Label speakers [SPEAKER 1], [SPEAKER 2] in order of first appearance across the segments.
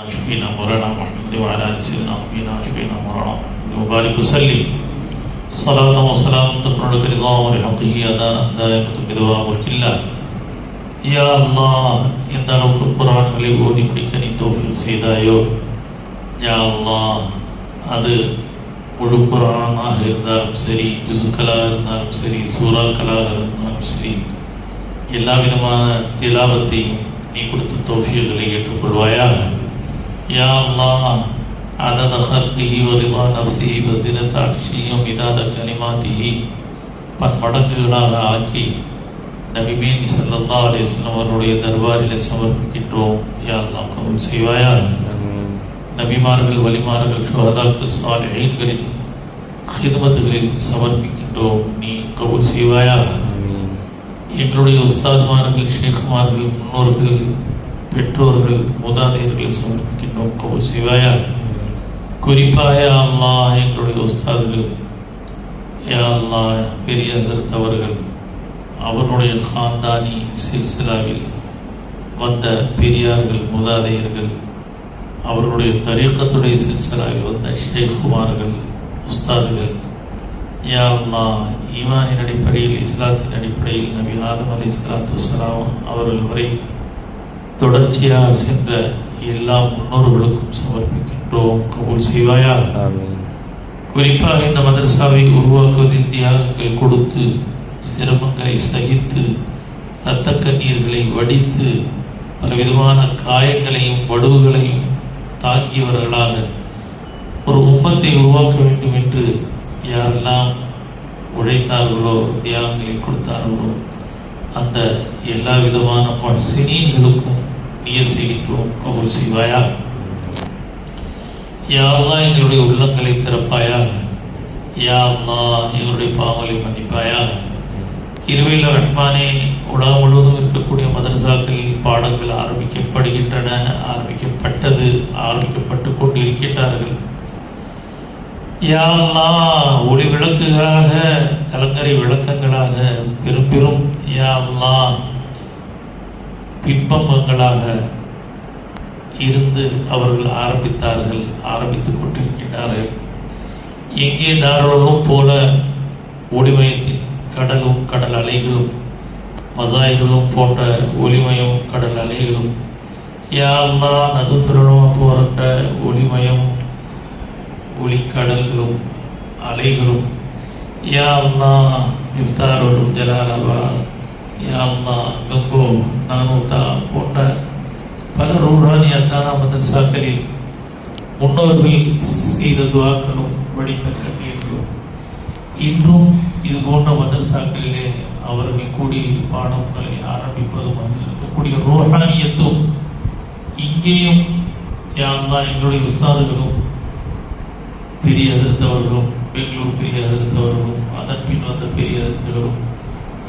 [SPEAKER 1] شفينا مولانا محمد وعلى ال سيدنا نبينا شفينا مولانا محمد وبارك وسلم صلاة وسلام تقرر برضا ولحقه أداء دائمة بدوام ملك الله யா அல்லாஹ் எந்த அளவுக்கு குரான்களை ஓதி முடிக்க நீ தோஃபிக் செய்தாயோ யா அல்லாஹ் அது முழு குரானாக இருந்தாலும் சரி ஜுசுக்களாக இருந்தாலும் சரி சூறாக்களாக இருந்தாலும் சரி எல்லா விதமான திலாவத்தையும் நீ கொடுத்த தோஃபியங்களை ஏற்றுக்கொள்வாயாக یا اللہ عدد خلقه و ربا نفسی و زنت عرشی و مداد کلماته پن مڑک جلاغ آکی۔ نبی بین صلی اللہ علیہ وسلم وروڑی دربار علیہ وسلم کٹو یا اللہ قبول سیوایا نبی مارکل ولی مارکل شہدہ کل صالحین گرن خدمت گلن سمر پکٹو۔ نی قبول సమర్పించో నీ కబుల్ సేవాయా ఎక్కడి ఉస్తాద్ మార్గల్ షేక్ మార్గల్ మున్నోర్గల్ பெற்றோர்கள் மூதாதையர்களை சமர்ப்பிக்கின்றோம் நோக்கம் சிவாயா குறிப்பாக யா அல்லாஹ் எங்களுடைய உஸ்தாதுகள். யா அல்லாஹ் பெரிய ஹசரத் அவர்கள் அவருடைய ஹாந்தானி சில்சிலாவில் வந்த பெரியார்கள் மூதாதையர்கள் அவர்களுடைய தரீக்கத்துடைய சில்சிலாவில் வந்த ஷேக்குமார்கள் உஸ்தாதுகள். யா அல்லாஹ் ஈமானின் அடிப்படையில் இஸ்லாத்தின் அடிப்படையில் நபி ஆதம் அலி இஸ்லாத்து அவர்கள் வரை தொடர்ச்சியாக சென்ற எல்லா முன்னோர்களுக்கும் சமர்ப்பிக்கின்றோம். கபூல் செய்வாயா குறிப்பாக இந்த மதரசாவை உருவாக்குவதில் தியாகங்கள் கொடுத்து சிரமங்களை சகித்து இரத்த கண்ணீர்களை வடித்து பலவிதமான காயங்களையும் வடுவுகளையும் தாங்கியவர்களாக ஒரு உம்மத்தை உருவாக்க வேண்டும் என்று யாரெல்லாம் உழைத்தார்களோ தியாகங்களை கொடுத்தார்களோ அந்த எல்லா விதமான சினீன்களுக்கும் நியர் செய்கின்றோம் செய்வாயா? யாரெல்லாம் எங்களுடைய உள்ளங்களை திறப்பாயா? யா எங்களுடைய பாவங்களை மன்னிப்பாயா? இருவையில் ரஹ்மானே உலகம் முழுவதும் இருக்கக்கூடிய மதரசாக்களில் பாடங்கள் ஆரம்பிக்கப்படுகின்றன ஆரம்பிக்கப்பட்டது ஆரம்பிக்கப்பட்டு கொண்டு இருக்கின்றார்கள் யா ஒளி விளக்குகளாக கலங்கரை விளக்கங்களாக பெரும் பெரும் யா அல்லாஹ் இருந்து அவர்கள் ஆரம்பித்தார்கள் ஆரம்பித்துக் கொண்டிருக்கின்றார்கள். எங்கே தாராளமும் போல ஒளிமயத்தின் கடலும் கடல் அலைகளும் மசாய்களும் போன்ற ஒளிமயம் கடல் அலைகளும் யாரெல்லாம் நது திருணமாக போகின்ற ஒளிமயம் ஒளிக்கடல்களும் அலைகளும் யாரெல்லாம் இஃப்தாரோடும் ஜலாலாபாத் யா கங்கோ நானூத்தா போன்ற பல ரூஹானியத்தான மதரசாக்களில் முன்னோர்கள் செய்த துவாக்களும் வடித்த கண்ணீர்களும் இன்றும் இது போன்ற மதரசாக்களிலே அவர்கள் கூடி பாடங்களை ஆரம்பிப்பதும் அதில் இருக்கக்கூடிய ரோஹானியத்தும் இங்கேயும் யாரெல்லாம் எங்களுடைய உஸ்தாதுகளும் பெரிய எதிர்த்தவர்களும் பெங்களூர் பெரிய எதிர்த்தவர்களும் அதன் பின் வந்த பெரிய எதிர்த்தவர்களும்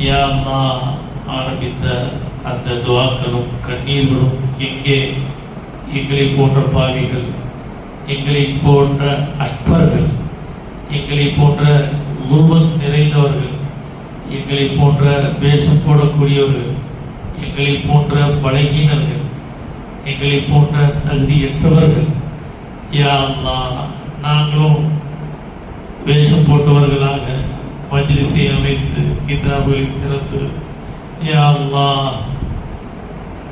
[SPEAKER 1] யா யாரெல்லாம் ஆரம்பித்த அந்த துவாக்களும் கண்ணீர்களும் எங்கே? எங்களை போன்ற பாவிகள் எங்களை போன்ற அக்பர்கள் எங்களை போன்ற உருவம் நிறைந்தவர்கள் எங்களை போன்ற வேஷம் போடக்கூடியவர்கள் எங்களை போன்ற பலகீனர்கள் எங்களை போன்ற தகுதியற்றவர்கள் யா அல்லாஹ் நாங்களும் வேஷம் போட்டவர்களாக மஜ்லிசை அமைத்து கிதாபுகளை திறந்து யா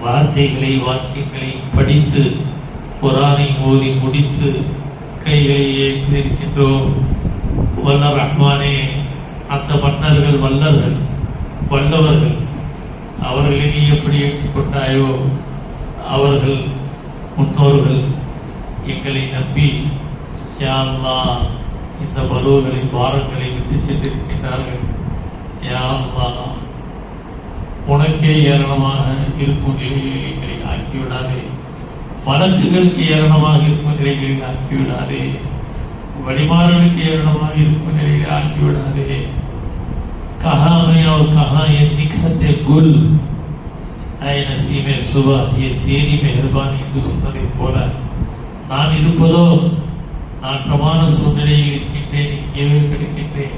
[SPEAKER 1] வார்த்தைகளை வாக்கியங்களை படித்து குரானை ஓதி முடித்து கைகளை ஏற்றிருக்கின்றோம் வல்ல ரஹ்மானே அந்த மன்னர்கள் வல்லர்கள் வல்லவர்கள் அவர்களை நீ எப்படி ஏற்றுக்கொண்டாயோ அவர்கள் முன்னோர்கள் எங்களை நம்பி யாழ்லாம் இந்த பருவங்களை பாரங்களை விட்டு சென்றிருக்கின்றார்கள் யா அல்லாஹ் உனக்கே ஏராளமாக இருக்கும் நிலைகளில் எங்களை ஆக்கிவிடாதே மலக்குகளுக்கு ஏராளமாக இருக்கும் நிலைகளில் ஆக்கிவிடாதே வழிமாறலுக்கு ஏராளமாக இருக்கும் நிலையில் ஆக்கிவிடாதே कहाँ मैं और कहाँ ये निखरते गुल ऐ नसीमे सुबह ये तेरी मेहरबानी என்று சொன்னதை போல நான் இருப்பதோ நான் சூழ்நிலையில் இருக்கின்றேன் இங்கேயே கிடைக்கின்றேன்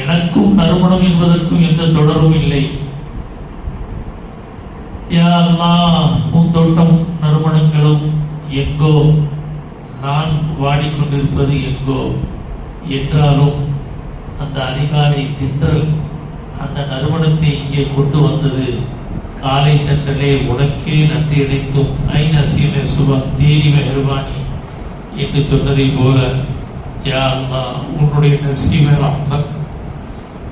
[SPEAKER 1] எனக்கும் நறுமணம் என்பதற்கும் எந்த தொடரும் இல்லை. யா பூந்தோட்டம் நறுமணங்களும் எங்கோ நான் வாடிக்கொண்டிருப்பது எங்கோ என்றாலும் அந்த அதிகாலை தின்றல் அந்த நறுமணத்தை இங்கே கொண்டு வந்தது. காலை தண்டலே உனக்கே நன்றி அடைத்தும் ஐன சுபம். தேரி மெஹர்பானி. என்று சொன்னதை போல யா அல்லாஹ் உன்னுடைய நசீப ரஹ்மத்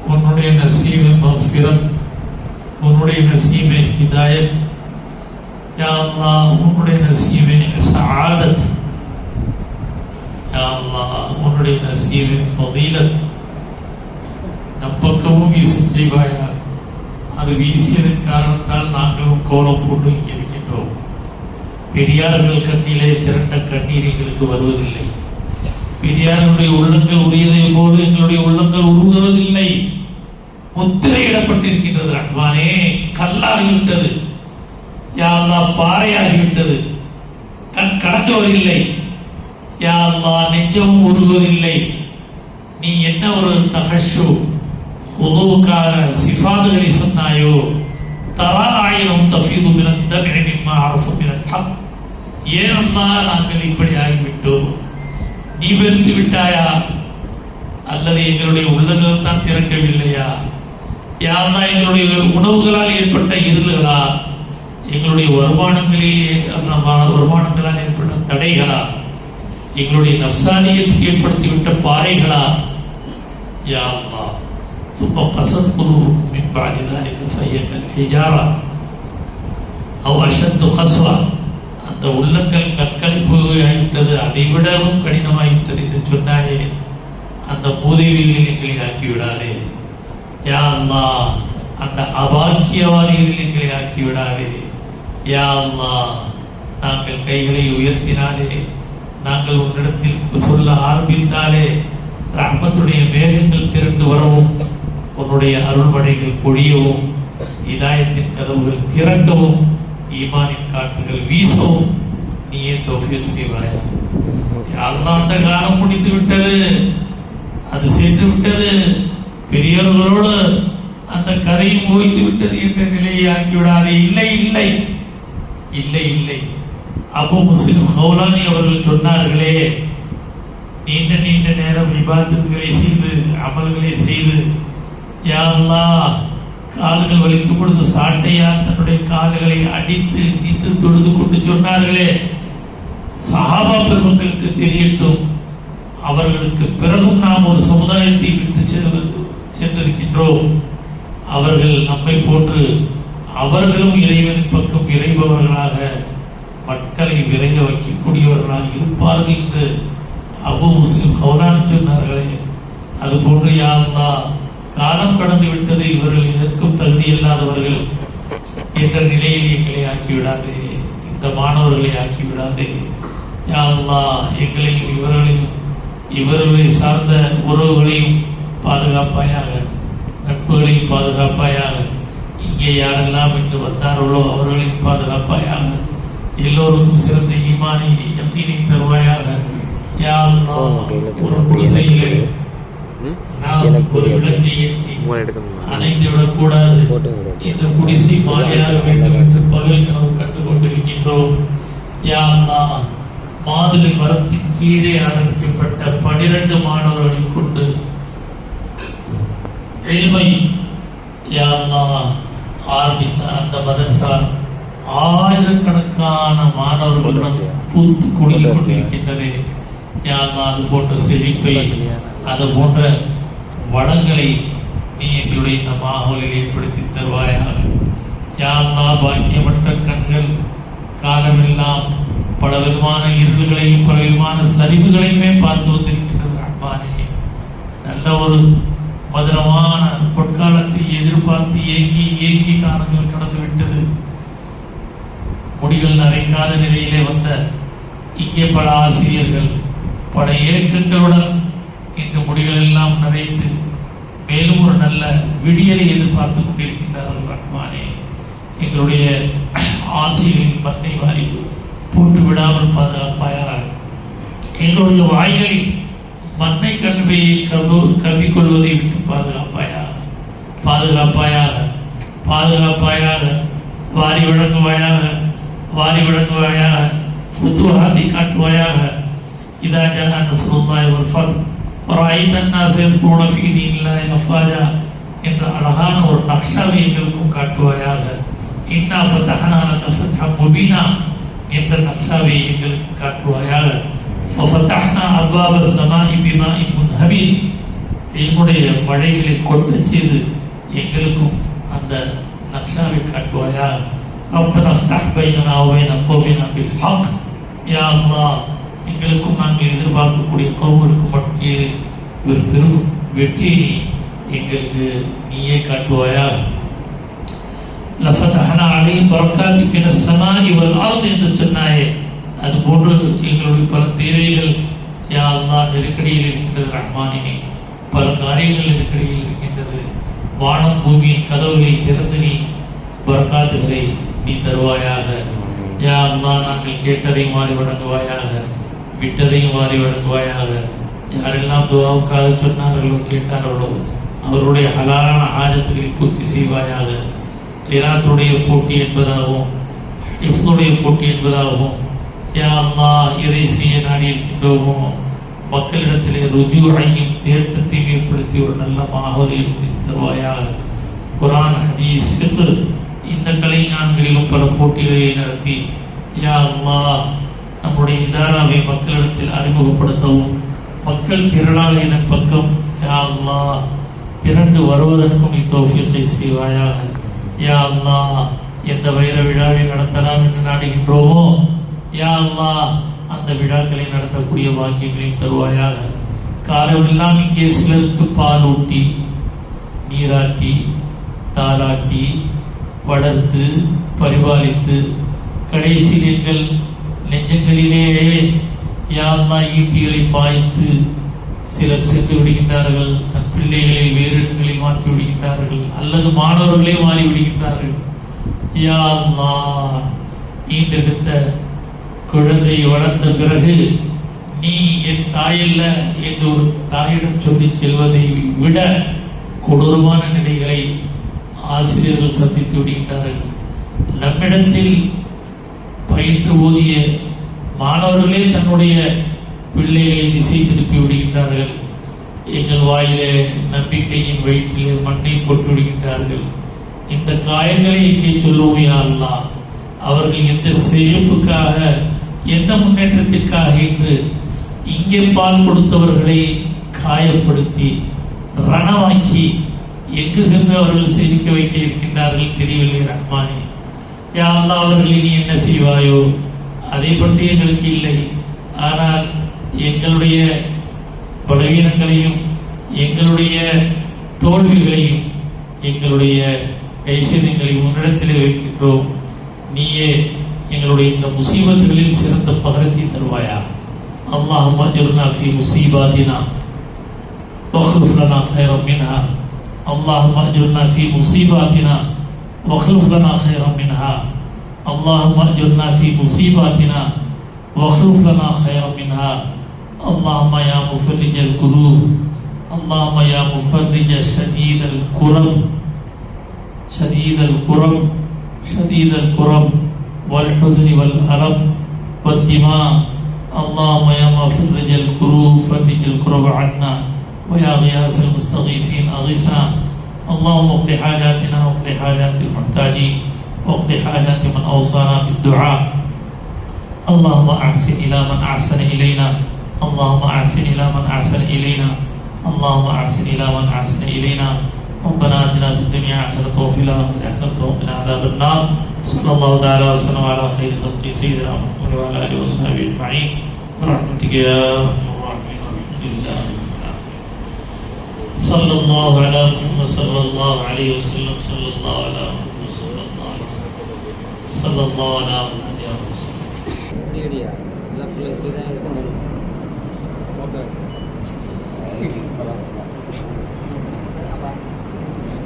[SPEAKER 1] உன்னுடைய நசீப மஃபிரத் உன்னுடைய நசீப ஹிதாயத் யா அல்லாஹ் உன்னுடைய நசீப சஆதத் யா அல்லாஹ் உன்னுடைய நசீப ஃபதீலத். நம் பக்கமும் வீச செய்வாயா அது வீசியதன் காரணத்தால் நாங்களும் கோலம் போட்டு இங்கே பெரியார்கள் கண்ணிலே திரண்ட கண்ணீர் எங்களுக்கு வருவதில்லை. பெரியாருடைய உள்ளங்கள் உரியதை போல எங்களுடைய உள்ளங்கள் உருகுவதில்லை. முத்திரையிடப்பட்டிருக்கின்றது ரஹ்மானே கல்லாகிவிட்டது. யா பாறையாகிவிட்டது. கண் கடங்குவதில்லை யா நெஞ்சம் நெஞ்சமும் உருகுவதில்லை. நீ என்ன ஒரு தகஷு ஹுதுவுக்கான சிஃபாதுகளை சொன்னாயோ தரா ஆயிரம் தஃபீது மினத் தபிஇ மிம்மா அரஃபு மினல் ஹக் நாங்கள் இப்படி ஆகிவிட்டோம்? நீ வெறுத்து விட்டாயா? அல்லது எங்களுடைய உள்ளங்கள் தான் திறக்கவில்லையா? யாருன்னா எங்களுடைய உணவுகளால் ஏற்பட்ட இருள்களா? எங்களுடைய வருமானங்களில் வருமானங்களால் ஏற்பட்ட தடைகளா? எங்களுடைய நப்சானியத்தை ஏற்படுத்திவிட்ட பாறைகளா? யா ثم قست قلوبكم من بعد ذلك فهي كالحجارة أو أشد قسوة அந்த உள்ளங்கள் கற்களிப்பு ஆகிவிட்டது அதை விடவும் கடினமாகிவிட்டது என்று சொன்னாயே அந்த மூதேவிகளில் எங்களை ஆக்கிவிடாதே யா அல்லாஹ் அந்த அபாக்கியவாதிகளில் எங்களை ஆக்கிவிடாதே யா அல்லாஹ் நாங்கள் கைகளை உயர்த்தினாலே நாங்கள் உன்னிடத்தில் சொல்ல ஆரம்பித்தாலே ரஹ்மத்துடைய மேகங்கள் திரண்டு வரவும் உன்னுடைய அருள்மழைகள் பொழியவும் இதாயத்தின் கதவுகள் திறக்கவும் ஈமானின் காற்றுகள் வீசவும் நீயே தொகையில் செய்வாய். யாரெல்லாம் அந்த காலம் முடிந்து விட்டது அது சென்று விட்டது பெரியவர்களோடு அந்த கதையும் ஓய்ந்து விட்டது என்ற நிலையை ஆக்கிவிடாது. இல்லை இல்லை இல்லை இல்லை. அபு முஸ்லிம் ஹவுலானி அவர்கள் சொன்னார்களே நீண்ட நீண்ட நேரம் விவாதங்களை செய்து அமல்களை செய்து யா கால்கள் வலிக்கும் பொழுது சாட்டையார் தன்னுடைய கால்களை அடித்து நின்று தொழுது கொண்டு சொன்னார்களே. சஹாபா பெருமக்களுக்கு தெரியட்டும் அவர்களுக்கு பிறகும் நாம் ஒரு சமுதாயத்தை விட்டு சென்று சென்றிருக்கின்றோம். அவர்கள் நம்மை போன்று அவர்களும் இறைவனின் பக்கம் இறைபவர்களாக மக்களை விரைய வைக்கக்கூடியவர்களாக இருப்பார்கள் என்று அபு முஸ்லிம் கௌலான் சொன்னார்களே. அது போன்று யாருந்தா காலம் கடந்து விட்டது இவர்கள் எதற்கும் தகுதி இல்லாதவர்கள் என்ற நிலையில் எங்களை ஆக்கிவிடாதே. இந்த மாணவர்களை ஆக்கிவிடாதே. யா எங்களையும் இவர்களையும் இவர்களை சார்ந்த உறவுகளையும் பாதுகாப்பாயாக நட்புகளையும் பாதுகாப்பாயாக இங்கே யாரெல்லாம் இன்று வந்தார்களோ அவர்களையும் பாதுகாப்பாயாக எல்லோருக்கும் சிறந்த ஈமானை யக்கீனை தருவாயாக யா ஒரு குடிசையிலே நாம் ஒரு விளக்கை ஏற்றி
[SPEAKER 2] உங்களை எடுக்கணுமா
[SPEAKER 1] அணைந்து விடக்கூடாது.
[SPEAKER 2] Photo எடுக்கணும்.
[SPEAKER 1] இந்த குடிசை மாறியாக வேண்டும் என்று பகல் கனவு கண்டு கொண்டிருக்கின்றோம் யா அல்லாஹ் மாதுளை மரத்தின் கீழே ஆரம்பிக்கப்பட்ட பனிரெண்டு மாணவர்களை கொண்டு எளிமை யா அல்லாஹ் ஆரம்பித்த அந்த மதரசா ஆயிரக்கணக்கான மாணவர்களுடன் பூத்து குடியில் கொண்டிருக்கின்றது யா அல்லாஹ் அது போன்ற செழிப்பை அது போன்ற வளங்களை நீ எங்களுடைய இந்த மாகோலில் ஏற்படுத்தி தருவாயாக. யா பாக்கியமற்ற கண்கள் காலமெல்லாம் பல விதமான இருள்களையும் பல விதமான சரிவுகளையுமே பார்த்து வந்திருக்கின்றது அன்பானே. நல்ல ஒரு மதுரமான பொற்காலத்தை எதிர்பார்த்து ஏங்கி ஏங்கி காலங்கள் கடந்து விட்டது. முடிகள் நரைக்காத நிலையிலே வந்த இங்கே பல ஆசிரியர்கள் பல ஏக்கங்களுடன் இந்த முடிகள் எல்லாம் நிறைத்து மேலும் ஒரு நல்ல விடியலை எதிர்பார்த்து கொண்டிருக்கின்றார்கள் ரஹ்மானே. எங்களுடைய ஆசிரியர்களின் மண்ணை வாரி போட்டு விடாமல் பாதுகாப்பாயாக. எங்களுடைய வாய்களில் மண்ணை கல்வியை கவு கவிக்கொள்வதை விட்டு பாதுகாப்பாயாக. பாதுகாப்பாயாக பாதுகாப்பாயாக வாரி வழங்குவாயாக வாரி வழங்குவாயாக ஃபுத்துஹாத்தை காட்டுவாயாக. இதாக அந்த நஸ்ருல்லாஹி ஒரு ஃபத் وَرَأَيْتَ النَّاسَ يَدْخُلُونَ فِي دِينِ اللَّهِ أَفْوَاجًا என்ற அழகான ஒரு நக்ஷாவை எங்களுக்கும் காட்டுவாயாக இன்னா ஃபதஹனா லக ஃபத்ஹன் முபீனா என்ற நக்ஷாவை எங்களுக்கு காட்டுவாயாக ஃபஃபதஹ்னா அப்வாப ஸமாஇ பிமாஇன் முன்ஹமீர் எங்களுடைய மழைகளை கொண்டச் செய்து எங்களுக்கும் அந்த நக்ஷாவை காட்டுவாயா ربنا افتح بيننا وبين قومنا بالحق يا الله எங்களுக்கும் நாங்கள் எதிர்பார்க்கக்கூடிய கௌமருக்கு மத்தியில் ஒரு பெரும் வெற்றியை நீ எங்களுக்கு நீயே காட்டுவாயா லஃபதஹனா அலை பரக்காத்தி பின ஸமாஇ இவள் ஆழ்ந்து என்று சொன்னாயே அதுபோன்று எங்களுடைய பல தேவைகள் யா நெருக்கடியில் இருக்கின்றது ரஹ்மானே. பல காரியங்கள் நெருக்கடியில் இருக்கின்றது. வானம் பூமியின் கதவுகளை திறந்து நீ பரக்காத்துகளை நீ தருவாயாக. யா அல்லாஹ் நாங்கள் கேட்டதை மாறி வழங்குவாயாக. விட்டதையும் மாறி வழங்குவாயாக. யாரெல்லாம் துவாவுக்காக சொன்னார்களோ கேட்டார்களோ அவருடைய ஹலாலான ஆஜத்துகளை பூர்த்தி செய்வாயாக. கிராத்துடைய போட்டி என்பதாகவும் இஃப்னுடைய போட்டி என்பதாகவும் யா அல்லாஹ் இறை செய்ய நாடி இருக்கின்றோமோ மக்களிடத்திலே ருஜுவையும் தேட்டத்தையும் ஏற்படுத்தி ஒரு நல்ல மாஹோலை தருவாயாக. குரான் ஹதீஸ் இந்த கலைஞான்களிலும் பல போட்டிகளை நடத்தி யா அல்லா நம்முடைய இதாராவை மக்களிடத்தில் அறிமுகப்படுத்தவும் மக்கள் திரளாக இதன் பக்கம் யா அல்லா திரண்டு வருவதற்கும் இத்தோஃபியத்தை செய்வாயாக. யா அல்லா எந்த வைர விழாவை நடத்தலாம் என்று நாடுகின்றோமோ யா அல்லா அந்த விழாக்களை நடத்தக்கூடிய வாக்கியங்களையும் தருவாயாக. காலமெல்லாம் இங்கே சிலருக்கு பால் ஊட்டி நீராட்டி தாலாட்டி வளர்த்து பரிபாலித்து கடைசியில் எங்கள் நெஞ்சங்களிலேயே யாழ்லா ஈட்டிகளை பாய்த்து சிலர் சென்று விடுகின்றார்கள் தன் பிள்ளைகளை வேறு இடங்களில் மாற்றி விடுகின்றார்கள் அல்லது மாணவர்களே மாறி விடுகின்றார்கள் யா அல்லாஹ் ஈண்டெடுத்த குழந்தையை வளர்த்த பிறகு நீ என் தாயல்ல என்று ஒரு தாயிடம் சொல்லி செல்வதை விட கொடூரமான நிலைகளை ஆசிரியர்கள் சந்தித்து விடுகின்றார்கள். நம்மிடத்தில் பயின்று ஓதிய மாணவர்களே தன்னுடைய பிள்ளைகளை திசை திருப்பி விடுகின்றார்கள். எங்கள் வாயிலே நம்பிக்கையின் வயிற்றிலே மண்ணை போட்டு விடுகின்றார்கள். இந்த காயங்களை இங்கே சொல்லுவோம் அவர்கள் எந்த செழிப்புக்காக எந்த முன்னேற்றத்திற்காக என்று இங்கே பால் கொடுத்தவர்களை காயப்படுத்தி ரணமாக்கி எங்கு சென்று அவர்கள் சிரிக்க வைக்க இருக்கின்றார்கள் தெரியவில்லை ரஹ்மானே. யா அல்லா அவர்களை நீ என்ன செய்வாயோ? அதை பற்றி எங்களுக்கு இல்லை. ஆனால் எங்களுடைய பலவீனங்களையும் எங்களுடைய தோல்விகளையும் எங்களுடைய கைசேதங்களை உன்னிடத்தில் வைக்கின்றோம். நீயே எங்களுடைய இந்த முசீபத்துகளில் சிறந்த பகரத்தை தருவாயா? அல்லாஹுமா ஜுர்னா ஃபி முசீபாத்தினா வஹ்ருஃப் லனா ஃபி முசீபாத்தினா واخلف لنا خيرا منها. اللهم أجرنا في مصيباتنا واخلف لنا خيرا منها. اللهم يا مفرج القلوب اللهم يا مفرج شديد الكرب شديد الكرب شديد الكرب والحزن والألم والدماء. اللهم يا مفرج الكروب فرج الكرب عنا. ويا غياث المستغيثين أغثنا اللهم اقض حاجاتنا واقض حاجات المحتاجين واقض حاجات من أوصانا بالدعاء. اللهم أحسن إلى من أحسن إلينا. اللهم أحسن إلى من أحسن إلينا. اللهم أحسن إلى من أحسن إلينا. ربنا آتنا في الدنيا حسنة وفي الآخرة حسنة وقنا عذاب النار. صلى الله تعالى وسلم على خير خلق سيدنا محمد وعلى آله وصحبه أجمعين. برحمتك يا أرحم الراحمين والحمد لله. सल्लल्लाहु अलैहि वसल्लम सल्लल्लाहु अलैहि वसल्लम सल्लल्लाहु अलैहि वसल्लम सल्लल्लाहु अलैहि वसल्लम मीडिया लफ्ज़
[SPEAKER 2] गिरा है तो फ़ोटो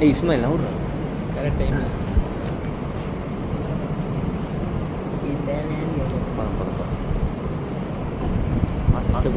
[SPEAKER 2] ए
[SPEAKER 3] इस्माइल और करेक्ट टाइम
[SPEAKER 2] है इधर
[SPEAKER 3] है पापा पापा इसके